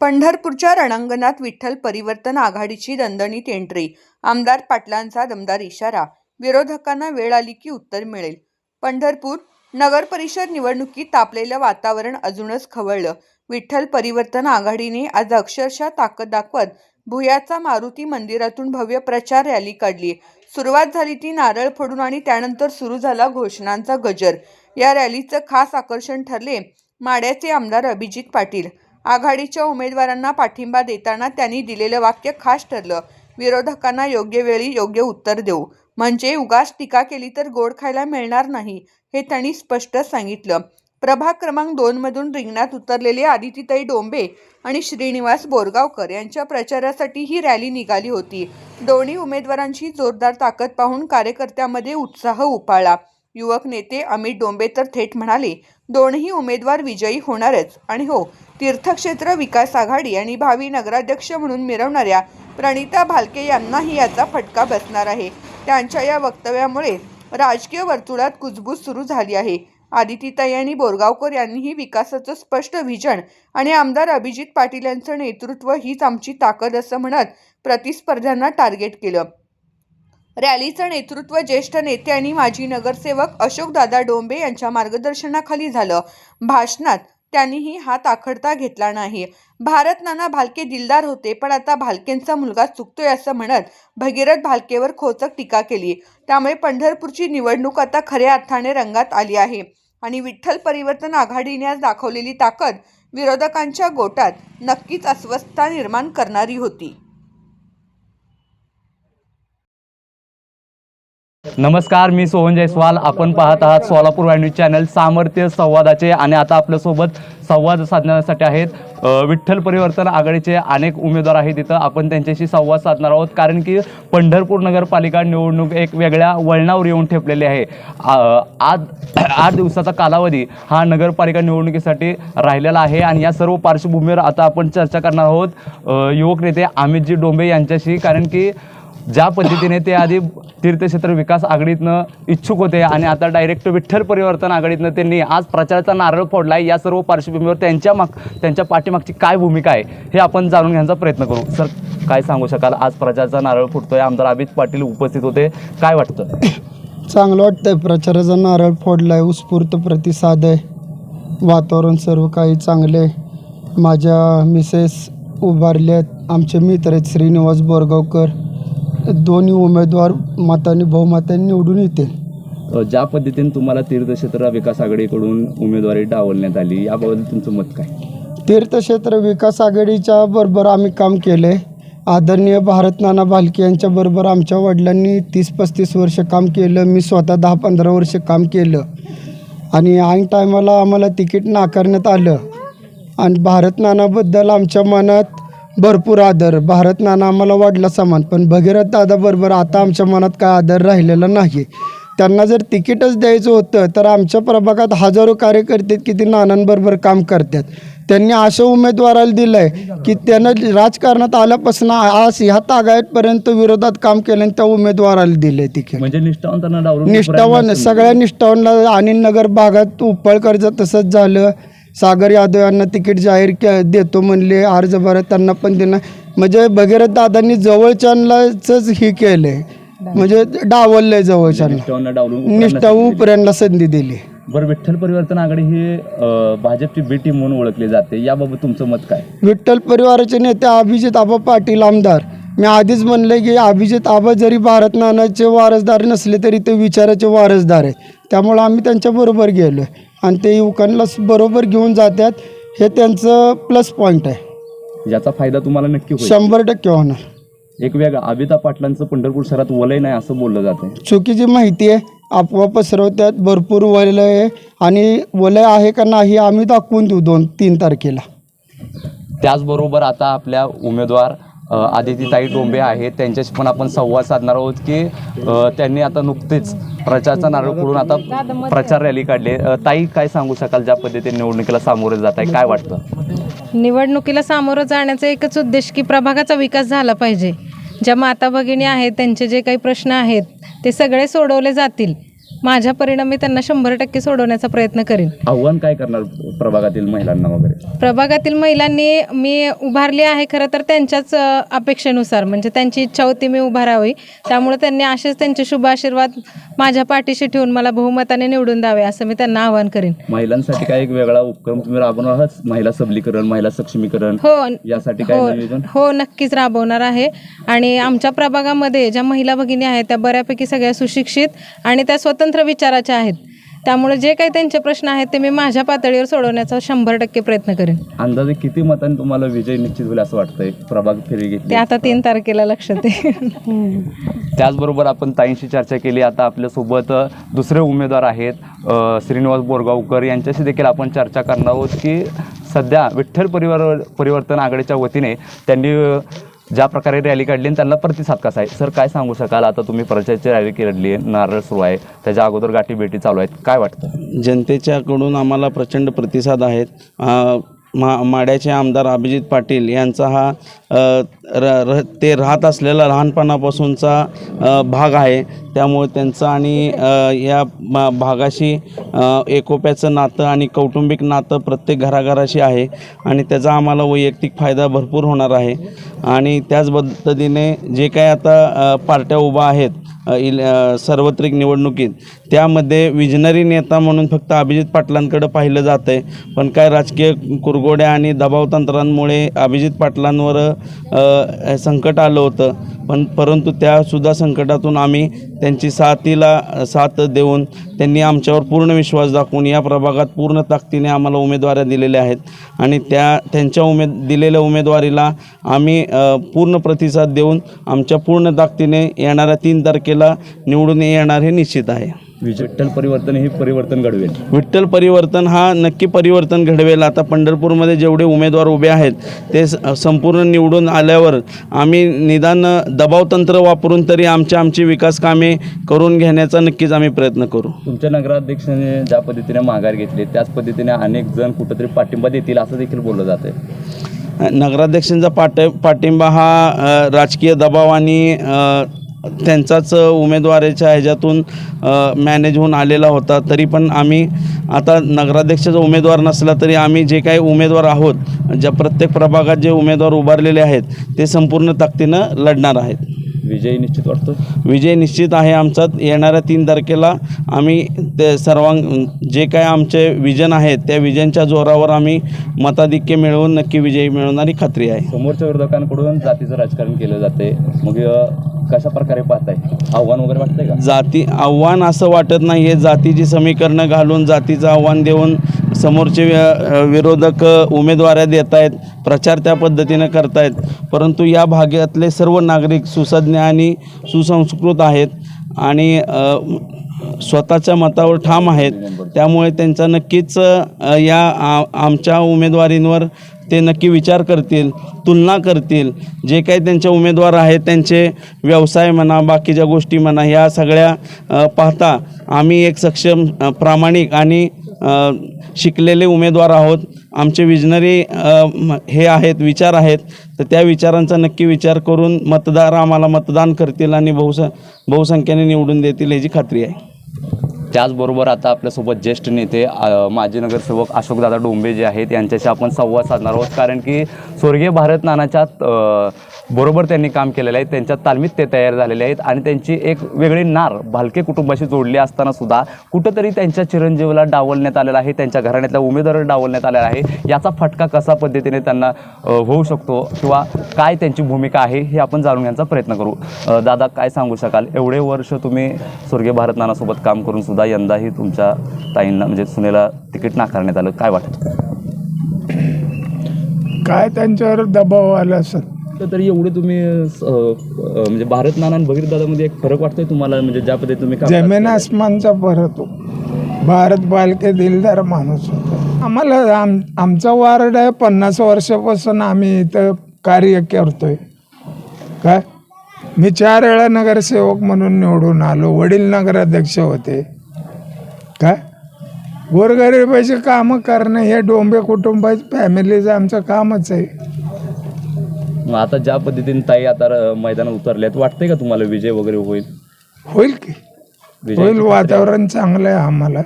पंढरपूरच्या रणांगणात विठ्ठल परिवर्तन आघाडीची दणदणीत एंट्री आमदार पाटलांचा दमदार इशारा. विरोधकांना वेळ आली की उत्तर मिळेल. पंढरपूर नगर परिषद निवडणुकीत तापलेलं वातावरण अजूनच खवळलं. विठ्ठल परिवर्तन आघाडीने आज अक्षरशः ताकद दाखवत भुयाचा मारुती मंदिरातून भव्य प्रचार रॅली काढली. सुरुवात झाली ती नारळ फोडून आणि त्यानंतर सुरू झाला घोषणांचा गजर. या रॅलीचं खास आकर्षण ठरले माड्याचे आमदार अभिजित पाटील. आघाडीच्या उमेदवारांना पाठिंबा देताना त्यांनी दिलेलं वाक्य खास ठरलं. विरोधकांना योग्य वेळी योग्य उत्तर देऊ. म्हणजे उगाच टीका केली तर गोड खायला मिळणार नाही हे त्यांनी स्पष्ट सांगितलं. प्रभाग क्रमांक दोनमधून रिंगणात उतरलेले आदितीताई डोंबे आणि श्रीनिवास बोरगावकर यांच्या प्रचारासाठी ही रॅली निघाली होती. दोन्ही उमेदवारांची जोरदार ताकद पाहून कार्यकर्त्यांमध्ये उत्साह उफाळला. युवक नेते अमित डोंबे तर थेट म्हणाले दोनही उमेदवार विजयी होणारच. आणि हो तीर्थक्षेत्र विकास आघाडी आणि भावी नगराध्यक्ष म्हणून मिरवणाऱ्या प्रणिता भालके यांनाही याचा फटका बसणार आहे. त्यांच्या या वक्तव्यामुळे राजकीय वर्तुळात कुजबूज सुरू झाली आहे. आदितीताई आणि बोरगावकर यांनीही विकासाचं स्पष्ट व्हिजन आणि आमदार अभिजित पाटील यांचं नेतृत्व हीच आमची ताकद असं म्हणत प्रतिस्पर्ध्यांना टार्गेट केलं. रॅलीचं नेतृत्व ज्येष्ठ नेते आणि माजी नगरसेवक अशोकदादा डोंबे यांच्या मार्गदर्शनाखाली झालं. भाषणात त्यांनीही हात आखडता घेतला नाही. भारत नाना भालके दिलदार होते पण आता भालकेंचा मुलगा चुकतोय असं म्हणत भगीरथ भालकेवर खोचक टीका केली. त्यामुळे पंढरपूरची निवडणूक आता खऱ्या अर्थाने रंगात आली आहे आणि विठ्ठल परिवर्तन आघाडीने आज दाखवलेली ताकद विरोधकांच्या गोटात नक्कीच अस्वस्थता निर्माण करणारी होती. नमस्कार मी सोहन जयस्वाल. आपण पाहत आहात सोलापूर वाय न्यूज चॅनल. सामर्थ्य संवादाचे आणि आता आपल्यासोबत संवाद साधण्यासाठी आहेत विठ्ठल परिवर्तन आघाडीचे अनेक उमेदवार आहेत तिथं आपण त्यांच्याशी संवाद साधणार आहोत कारण की पंढरपूर नगरपालिका निवडणूक एक वेगळ्या वळणावर येऊन ठेपलेली आहे. आज आठ दिवसाचा कालावधी हा नगरपालिका निवडणुकीसाठी राहिलेला आहे आणि या सर्व पार्श्वभूमीवर आता आपण चर्चा करणार आहोत युवक नेते अमितजी डोंबे यांच्याशी कारण की ज्या पद्धतीने ते आधी तीर्थक्षेत्र विकास आघाडीतनं इच्छुक होते आणि आता डायरेक्ट विठ्ठल परिवर्तन आघाडीतनं त्यांनी आज प्रचाराचा नारळ फोडला आहे या सर्व पार्श्वभूमीवर त्यांच्या माग त्यांच्या पाठीमागची काय भूमिका आहे हे आपण जाणून घेण्याचा प्रयत्न करू. सर काय सांगू शकाल? आज प्रचाराचा नारळ फुटतोय. आमदार अमित पाटील उपस्थित होते. काय वाटतं? चांगलं वाटतंय. प्रचाराचा नारळ फोडलाय. उत्स्फूर्त प्रतिसाद आहे. वातावरण सर्व काही चांगले माझ्या मिसेस उभारले आहेत आमचे मित्र आहेत श्रीनिवास बोरगावकर. दोन्ही उमेदवार मतांनी बहुमतांनी निवडून येतील. अ, ज्या पद्धतीने तुम्हाला तीर्थक्षेत्र विकास आघाडीकडून उमेदवारी डावलण्यात आली याबद्दल तुमचं मत काय? तीर्थक्षेत्र विकास आघाडीच्या बरोबर आम्ही काम केले आदरणीय भारत नाना भालके यांच्या बरोबर आमच्या वडिलांनी तीस पस्तीस वर्ष काम केलं मी स्वतः दहा पंधरा वर्ष काम केलं. आणि ऐन टायमाला आम्हाला तिकीट नाकारण्यात आलं. आणि भारत नानाबद्दल आमच्या मनात भरपूर आदर. भारत नाना आम्हाला वाढला समान पण भगीरथ दादाबरोबर आता आमच्या मनात काय आदर राहिलेला नाही. त्यांना जर तिकीटच द्यायचं होतं तर आमच्या प्रभागात हजारो कार्यकर्ते की ते नानांबरोबर काम करतात. त्यांनी असं उमेदवाराला दिलं आहे की त्यानं राजकारणात आल्यापासून आज ह्या तागायतपर्यंत विरोधात काम केलं आणि त्या उमेदवाराला दिलं आहे तिकीट. म्हणजे निष्ठावंतांना डावलून निष्ठावान सगळ्या निष्ठावानला आणि नगर भागात उपळकरचं तसंच झालं. सागर यादव यांना तिकीट जाहीर के देतो म्हणले. अर्ज भरत त्यांना पण देणं म्हणजे भगीरथ दादांनी जवळच्यांनाच हे केलं आहे म्हणजे डावललंय जवळच्यांना. निष्ठावांना डावलून निष्ठा उपऱ्यांना संधी दिली. बरं विठ्ठल परिवर्तन आघाडी ही भाजपची बी टीम म्हणून ओळखली जाते. याबाबत तुमचं मत काय? विठ्ठल परिवाराचे नेते अभिजित आबा पाटील आमदार. मी आधीच म्हणले की अभिजित आबा जरी भारत नानाचे वारसदार नसले तरी ते विचाराचे वारसदार आहेत. त्यामुळं आम्ही त्यांच्याबरोबर गेलो आणि ते युवकांना बरोबर घेऊन जातात हे त्यांचं प्लस पॉईंट आहे. याचा फायदा तुम्हाला नक्की होईल. शंभर टक्के होणार. एक वेगळा अबिता पाटलांचं पंढरपूर शहरात वलय नाही असं बोललं जातं चुकीची माहिती आहे अफवा पसरवतात भरपूर वलय आहे आणि वलय आहे का नाही आम्ही दाखवून देऊ दोन तीन तारखेला. त्याचबरोबर आता आपल्या उमेदवार आदितीताई डोंबे आहेत. त्यांच्याशी पण आपण संवाद साधणार आहोत की त्यांनी आता नुकतेच प्रचारचा नारळ फोडून आता प्रचार रॅली काढली ताई काय सांगू शकाल? ज्या पद्धतीने निवडणुकीला सामोरे जात आहे काय वाटतं? निवडणुकीला सामोरं जाण्याचा एकच उद्देश की प्रभागाचा विकास झाला पाहिजे. ज्या माता भगिनी आहेत त्यांचे जे काही प्रश्न आहेत ते सगळे सोडवले जातील. माझ्या परिणामी त्यांना शंभर टक्के सोडवण्याचा प्रयत्न करेन. आव्हान काय करणार प्रभागातील महिलांना वगैरे? प्रभागातील महिलांनी मी उभारली आहे खरं तर त्यांच्याच अपेक्षेनुसार. म्हणजे त्यांची इच्छा होती मी उभारावी. त्यामुळे त्यांनी असेच त्यांचे शुभ आशीर्वाद माझ्या पाठीशी ठेवून मला बहुमताने निवडून द्यावे असं मी त्यांना आवाहन करेन. महिलांसाठी काय एक वेगळा उपक्रम तुम्ही राबवणार आहात? महिला सबलीकरण महिला सक्षमीकरण हो यासाठी काय हो नियोजन हो नक्कीच राबवणार आहे. आणि आमच्या प्रभागामध्ये ज्या महिला भगिनी आहेत त्या बऱ्यापैकी सगळ्या सुशिक्षित आणि त्या स्वतंत्र विचाराच्या आहेत. त्यामुळे जे काही त्यांचे प्रश्न आहेत ते मी माझ्या पातळीवर सोडवण्याचा शंभर टक्के प्रयत्न करेन. अंदाजे किती मतांनी तुम्हाला विजय निश्चित होईल असं वाटतंय? प्रभाग फेरी घेतली. ते आता तीन तारखेला लक्षात आहे. त्याचबरोबर आपण ताईंशी चर्चा केली. आता आपल्यासोबत दुसरे उमेदवार आहेत अ, श्रीनिवास बोरगावकर. यांच्याशी देखील आपण चर्चा करणार आहोत की सध्या विठ्ठल परिवार परिवर्तन आघाडीच्या वतीने त्यांनी अ, ज्या प्रकारे रॅली काढली आणि त्यांना प्रतिसाद कसा आहे? सर काय सांगू शकाल? आता तुम्ही प्रचाराची रॅली काढली आहे नारळ सुरू आहे त्याच्या अगोदर गाठी भेटी चालू आहेत. काय वाटतं? जनतेच्याकडून आम्हाला प्रचंड प्रतिसाद आहेत. मा माड्याचे आमदार अभिजित पाटील यांचा हा र र ते राहत असलेला लहानपणापासूनचा भाग आहे. त्यामुळे त्यांचं आणि या मा- भागाशी एकोप्याचं नातं आणि कौटुंबिक नातं प्रत्येक घराघराशी आहे आणि त्याचा आम्हाला वैयक्तिक फायदा भरपूर होणार आहे. आणि त्याच पद्धतीने जे काय आता पार्ट्या उभा आहेत इ इल सार्वत्रिक निवडणुकीत त्यामध्ये विजनरी नेता म्हणून फक्त अभिजित पाटलांकडे पाहिलं जातं आहे पण काय राजकीय कुरगोड्या आणि दबावतंत्रांमुळे अभिजित पाटलांवर संकट आलं होतं. पण परंतु त्यासुद्धा संकटातून आम्ही त्यांची साथीला साथ देऊन त्यांनी आमच्यावर पूर्ण विश्वास दाखवून या प्रभागात पूर्ण ताकदीने आम्हाला उमेदवाऱ्या दिलेल्या आहेत. आणि त्या त्यांच्या उमेद दिलेल्या उमेदवारीला आम्ही पूर्ण प्रतिसाद देऊन आमच्या पूर्ण ताकदीने येणाऱ्या तीन तारखेला निवडून येणार हे निश्चित आहे. विठ्ठल परिवर्तन हे परिवर्तन घडवेल. विठ्ठल परिवर्तन हा नक्की परिवर्तन घडवेल. आता पंढरपूरमध्ये जेवढे उमेदवार उभे आहेत ते संपूर्ण निवडून आल्यावर आम्ही निदान दबावतंत्र वापरून तरी आमच्या आमची विकास कामे करून घेण्याचा नक्कीच आम्ही प्रयत्न करू. तुमच्या नगराध्यक्षाने ज्या पद्धतीने माघार घेतली त्याच पद्धतीने अनेक जण कुठंतरी पाठिंबा देतील असं देखील बोललं जातं नगराध्यक्षांचा पाट पाठिंबा हा राजकीय दबाव आणि त्यांचाच उमेदवाराच्या ह्याच्यातून मॅनेज होऊन आलेला होता. तरी पण आम्ही आता नगराध्यक्षाचा उमेदवार नसला तरी आम्ही जे काही उमेदवार आहोत ज्या प्रत्येक प्रभागात जे उमेदवार उभारलेले आहेत ते संपूर्ण ताकदीनं लढणार आहेत. विजय निश्चित वाटतो विजय निश्चित आहे आमचा. येणाऱ्या तीन तारखेला आम्ही ते सर्वांग जे काय आमचे विजन आहेत त्या विजनच्या जोरावर आम्ही मताधिक्य मिळवून नक्की विजयी मिळवणारी खात्री आहे. समोरच्या विरोधकांकडून जातीचं राजकारण केलं जाते. मग कशा प्रकारे पाहताय? आव्हान वगैरे वाटतंय का? जाती आव्हान असं वाटत नाही. आहे जातीची समीकरणं घालून जातीचं आव्हान देऊन समोरचे विरोधक उमेदवाऱ्या देत आहेत प्रचार त्या पद्धतीनं करतायत. परंतु या भागातले सर्व नागरिक सुसज्ञ आणि सुसंस्कृत आहेत आणि स्वतःच्या मतावर ठाम आहेत. त्यामुळे त्यांचा नक्कीच या आमच्या उमेदवारींवर ते नक्की विचार करतील तुलना करतील. जे काही त्यांचे उमेदवार आहेत त्यांचे व्यवसाय म्हणा बाकीच्या गोष्टी म्हणा ह्या सगळ्या पाहता आम्ही एक सक्षम प्रामाणिक आणि शिकलेले उमेदवार आहोत. आमचे विजनरी हे आहेत विचार आहेत. तर त्या विचारांचा नक्की विचार करून मतदार आम्हाला मतदान करतील आणि बहुस बहुसंख्येने निवडून देतील याची खात्री आहे. त्याचबरोबर आता आपल्यासोबत ज्येष्ठ नेते माजी नगरसेवक अशोकदादा डोंबे जे आहेत यांच्याशी आपण संवाद साधणार आहोत. कारण की स्वर्गीय भारत नानाच्या बरोबर त्यांनी काम केलेलं आहे. त्यांच्या तालमीत ते तयार झालेले आहेत आणि त्यांची एक वेगळी नार भालके कुटुंबाशी जोडली असताना सुद्धा कुठंतरी त्यांच्या चिरंजीवाला डावलण्यात आलेला आहे त्यांच्या घराण्यातल्या उमेदवाराला डावलण्यात आलेला आहे. याचा फटका कसा पद्धतीने त्यांना होऊ शकतो किंवा काय त्यांची भूमिका आहे हे आपण जाणून घ्यायचा प्रयत्न करू. दादा काय सांगू शकाल? एवढे वर्ष तुम्ही स्वर्गीय भारत नानासोबत काम करून सुद्धा यंदाही तुमच्या ताईंना म्हणजे सुनेला तिकीट नाकारण्यात आलं. काय वाटतं? काय त्यांच्यावर दबाव आला असेल? तर एवढे तुम्ही म्हणजे भारत नाना आणि दादामध्ये एक फरक वाटतोय तुम्हाला? म्हणजे ज्या पद्धतीने तुम्ही जमीन? आसमानचा फरक भारत बालके दिलदार माणूस होता. आम्हाला आम आमचा वार्ड आहे पन्नास वर्षापासून आम्ही इथं कार्य करतोय. काय? मी चार वेळा नगरसेवक म्हणून निवडून आलो. वडील नगराध्यक्ष होते. काय? गोरगरिबाची कामं करणं हे डोंबे कुटुंबाची फॅमिलीचं आमचं कामच आहे. मग आता ज्या पद्धतीने ताई आता मैदानात उतरल्यात वाटतंय का तुम्हाला विजय वगैरे होईल? होईल की. होईल? वातावरण चांगलं आहे आम्हाला.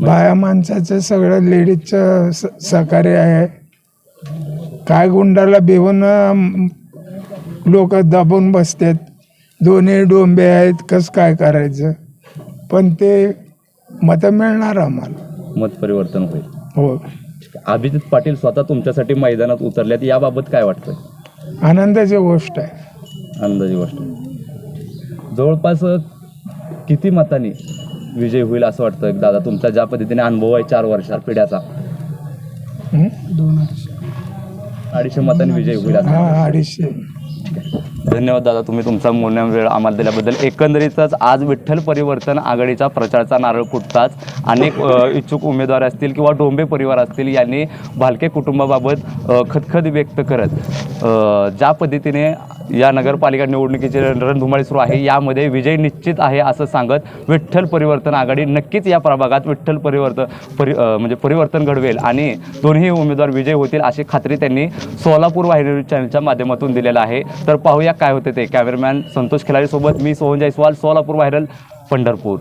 बाया माणसाचं सगळं लेडीजचं स- सहकार्य आहे. काय गुंडाला भिवून लोक दबून बसतात. दोन्ही डोंबे आहेत कसं काय करायचं? पण ते मतं मिळणार आम्हाला. मत परिवर्तन होईल. हो. अभिजित पाटील स्वतः तुमच्यासाठी मैदानात उतरल्यात याबाबत काय वाटतं आनंदाची गोष्ट आहे. अंदाजी गोष्ट. जवळपास किती मतांनी विजय होईल असं वाटतं? दादा तुमचा ज्या पद्धतीने अनुभव आहे चार वर्षात पिढ्याचा. हं? अडीचशे मतांनी विजय होईल असं हा अडीचशे. धन्यवाद दादा तुम्ही तुमचा मूल्यवान वेळ आम्हाला दिल्याबद्दल. एकंदरीतच आज विठ्ठल परिवर्तन आघाडीचा प्रचारचा नारळ फुटताच अनेक इच्छुक उमेदवार असतील किंवा डोंबे परिवार असतील यांनी भालके कुटुंबाबाबत खतखत खदखद व्यक्त करत ज्या पद्धतीने या नगरपालिका निवडणुकीची रणधुमाळी सुरू आहे. यामध्ये विजय निश्चित आहे असं सांगत विठ्ठल परिवर्तन आघाडी नक्कीच या प्रभागात विठ्ठल परिवर्तन परि म्हणजे परिवर्तन घडवेल आणि दोन्ही उमेदवार विजय होतील अशी खात्री त्यांनी सोलापूर वाहिनी चॅनलच्या माध्यमातून दिलेला आहे. तर पाहूया काय होते ते. कॅमेरामॅन संतोष खिलारीसोबत मी सोहन जयस्वाल सोलापूर व्हायरल पंढरपूर.